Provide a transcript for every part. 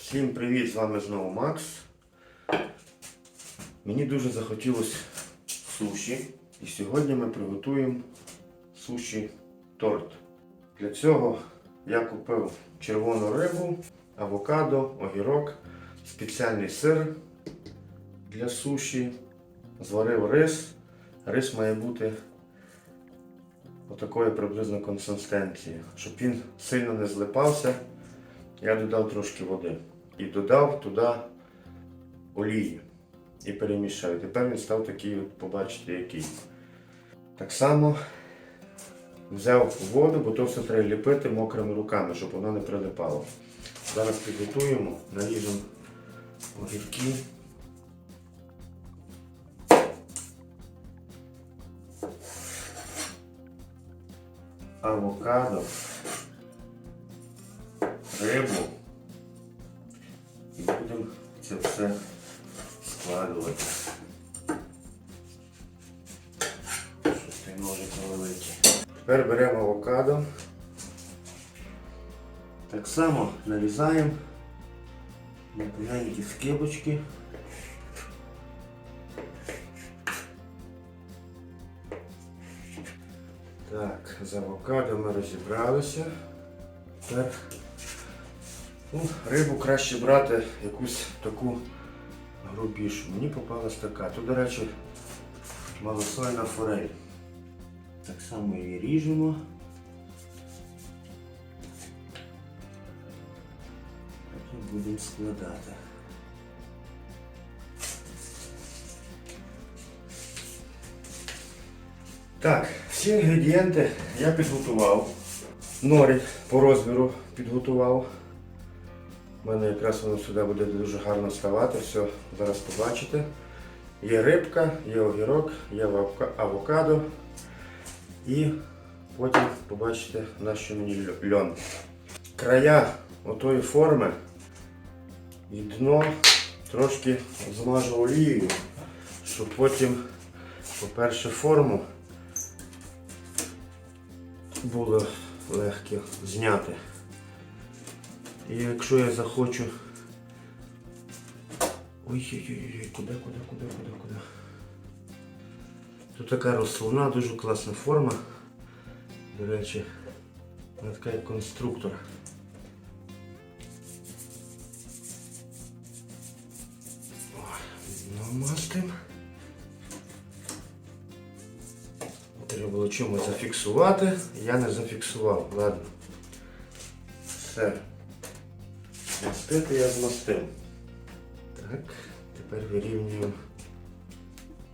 Всім привіт! З вами знову Макс. Мені дуже захотілося суші. І сьогодні ми приготуємо суші торт. Для цього я купив червону рибу, авокадо, огірок, спеціальний сир для суші, зварив рис. Рис має бути отакої приблизно консистенції, щоб він сильно не злипався. Я додав трошки води і додав туди олії і перемішав. Тепер він став такий, от, побачите, який. Так само взяв воду, бо то все треба ліпити мокрими руками, щоб воно не прилипало. Зараз підготуємо, наріжемо огірки. Авокадо, рибу і будемо це все складувати. Щось той ножик невеликий. Тепер беремо авокадо. Так само нарізаємо на маленькі скибочки. Так, з авокадо ми розібралися. Так. Ну, рибу краще брати якусь таку грубішу. Мені попалась така. Тут, до речі, малосольна форель. Так само її ріжемо. Потім будемо складати. Так, всі інгредієнти я підготував. Норі по розміру підготував. У мене якраз воно сюди буде дуже гарно ставати, все зараз побачите. Є рибка, є огірок, є авокадо. І потім побачите на що мені льон. Края отої форми і дно трошки змажу олією, щоб потім, по-перше, форму було легко зняти. І якщо я захочу... Ой-ой-ой, куди, куди, куди, куди, куди. Тут така рослина, дуже класна форма. До речі, вона така як конструктор. Намастим. Треба було чимось зафіксувати, я не зафіксував, ладно. Все. Змастити я змастив. Так, тепер вирівнюю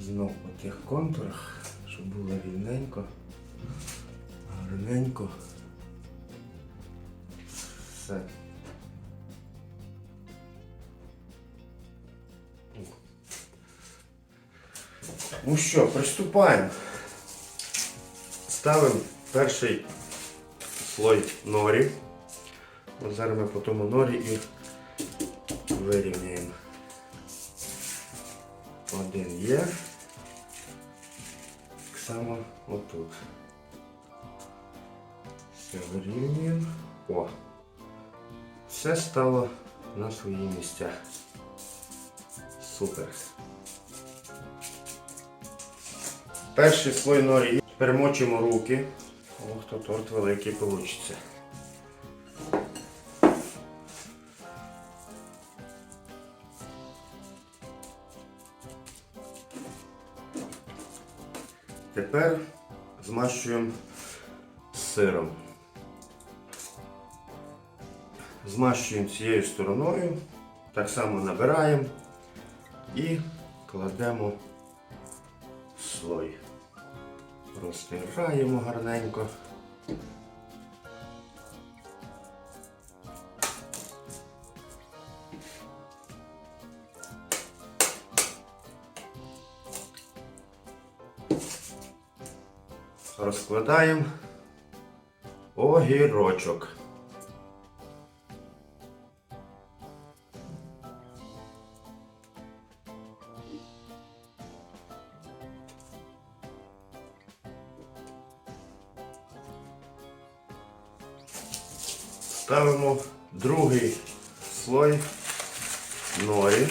знов по тих контурах, щоб було рівненько, гарненько. Все. Ну що, приступаємо. Ставимо перший слой норі. От зараз ми по тому норі і вирівняємо. Один є. Так само отут. Все вирівнюємо. О! Все стало на свої місця. Супер. Перший слой норі. Перемочимо руки. Ох, то торт великий вийде. Тепер змащуємо сиром. Змащуємо цією стороною, так само набираємо і кладемо слой. Розтираємо гарненько. Розкладаємо огірочок. Ставимо другий слой норі.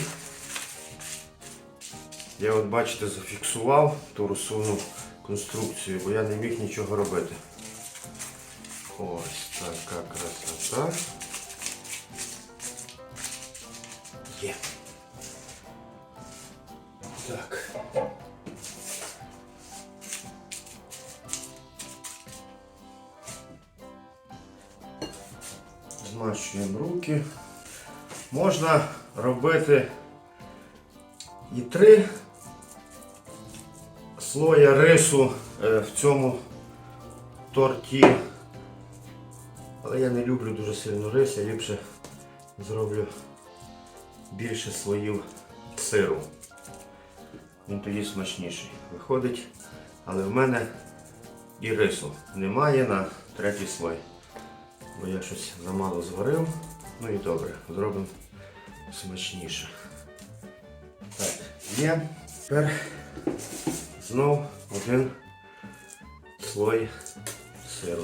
Я от бачите зафіксував ту розсувну конструкцію, бо я не міг нічого робити. Ось така красота. Є. Так. Змащуємо руки. Можна робити і три слоя рису е, в цьому торті. Але я не люблю дуже сильно рис, я ліпше зроблю більше слоїв сиру. Він тоді смачніший виходить. Але в мене і рису немає на третій слой. Бо я щось замало зварив. Ну і добре, зробимо смачніше. Так, є. Тепер знов один слой сиру.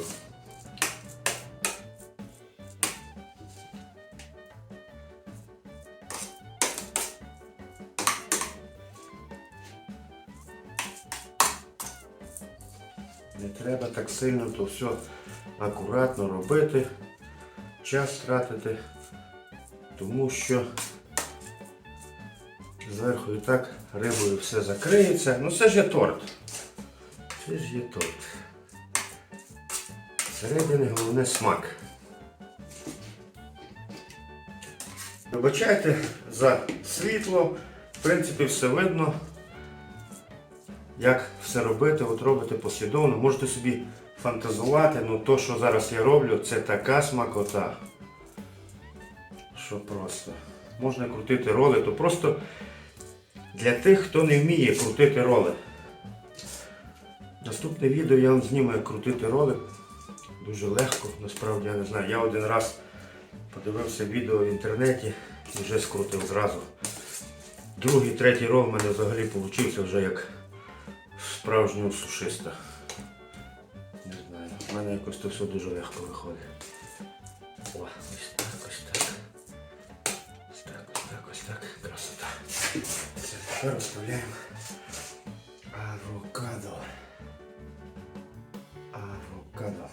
Не треба так сильно то все акуратно робити, час тратити, тому що зверху і так рибою все закриється. Ну це ж є торт. Це ж є торт. Всередині головне смак. Вибачайте за світло, в принципі, все видно як все робити, от робите послідовно. Можете собі фантазувати, ну то, що зараз я роблю, це така смакота. Що просто. Можна крутити роли, то просто для тих, хто не вміє крутити роли. Наступне відео я вам зніму, як крутити роли. Дуже легко, насправді я не знаю. Я один раз подивився відео в інтернеті і вже скрутив зразу. Другий, третій рол в мене взагалі вийшов вже як справжнього сушиста. Не знаю. У мене якось то все дуже легко виходить. О, розставляємо авокадо. Авокадо.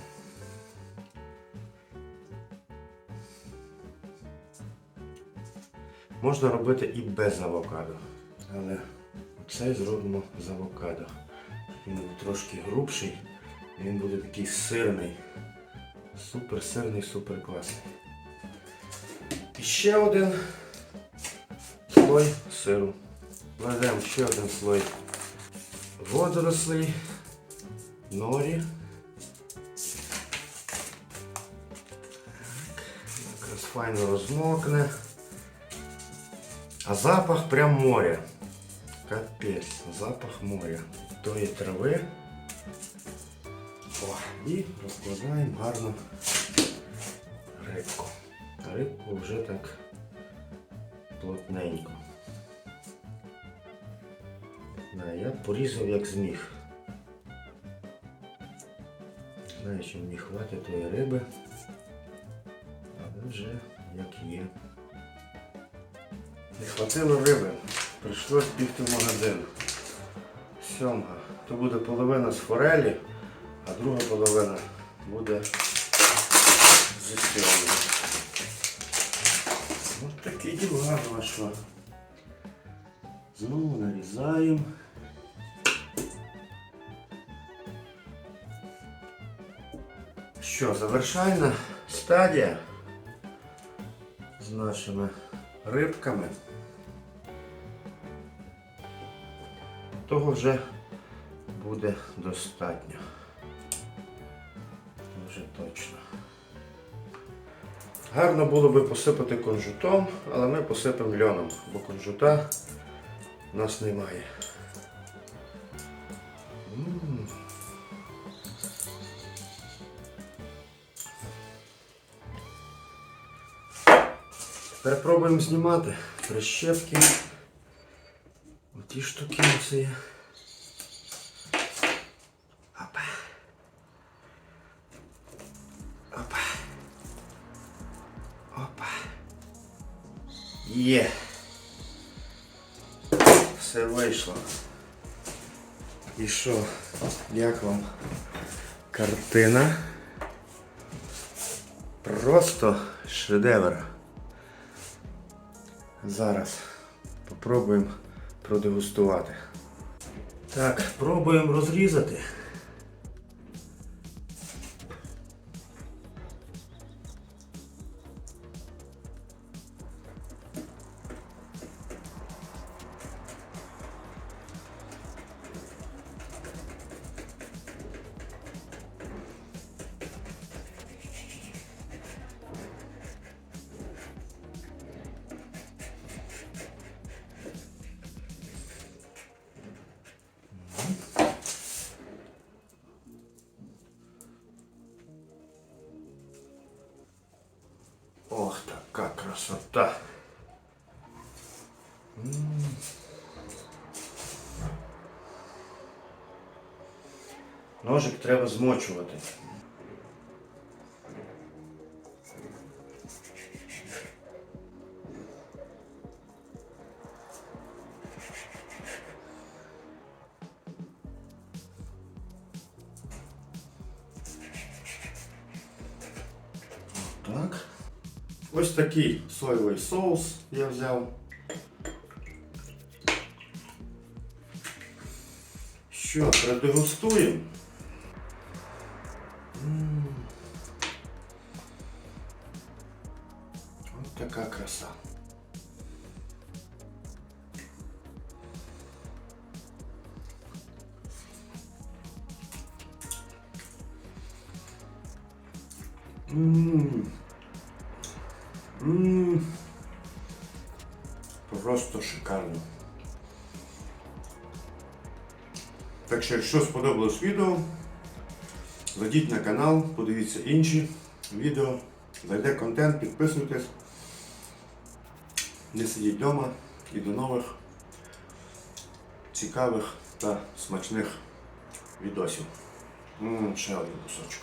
Можна робити і без авокадо. Але цей зробимо з авокадо. Він буде трошки грубший, він буде такий сирний. Супер сирний, супер класний. І ще один слой сиру. Кладемо ще один слой водорослей, норі. Якраз файно розмокне. А запах прям моря. Капець, запах моря. Тої трави. О, і розкладаємо гарно рибку. Рибку вже так плотненько. Я порізав як зміг. Знаю, що мені хватить тої риби. Але вже як є. Не хватило риби. Прийшлось бігти в магазин. Сьомга. То буде половина з форелі, а друга половина буде зі сьомги. Ось такі діла ну. Знову нарізаємо. Що, завершальна стадія з нашими рибками. Того вже буде достатньо. Вже точно. Гарно було би посипати кунжутом, але ми посипемо льоном, бо кунжута в нас немає. Тепер пробуємо знімати прищепки. Оті штуки оці. Опа. Опа. Опа. Є. Все вийшло. І що? Як вам картина? Просто шедевр. Зараз попробуємо продегустувати. Так, пробуємо розрізати. Красота. Ножик треба змочувати. Ось такий соєвий соус я взяв. Що, продегустуємо? М. Ось така краса. М. шикарно. Так що, якщо сподобалось відео, зайдіть на канал, подивіться інші відео, зайде контент, підписуйтесь. Не сидіть вдома і до нових цікавих та смачних відосів. М, ще один кусочок.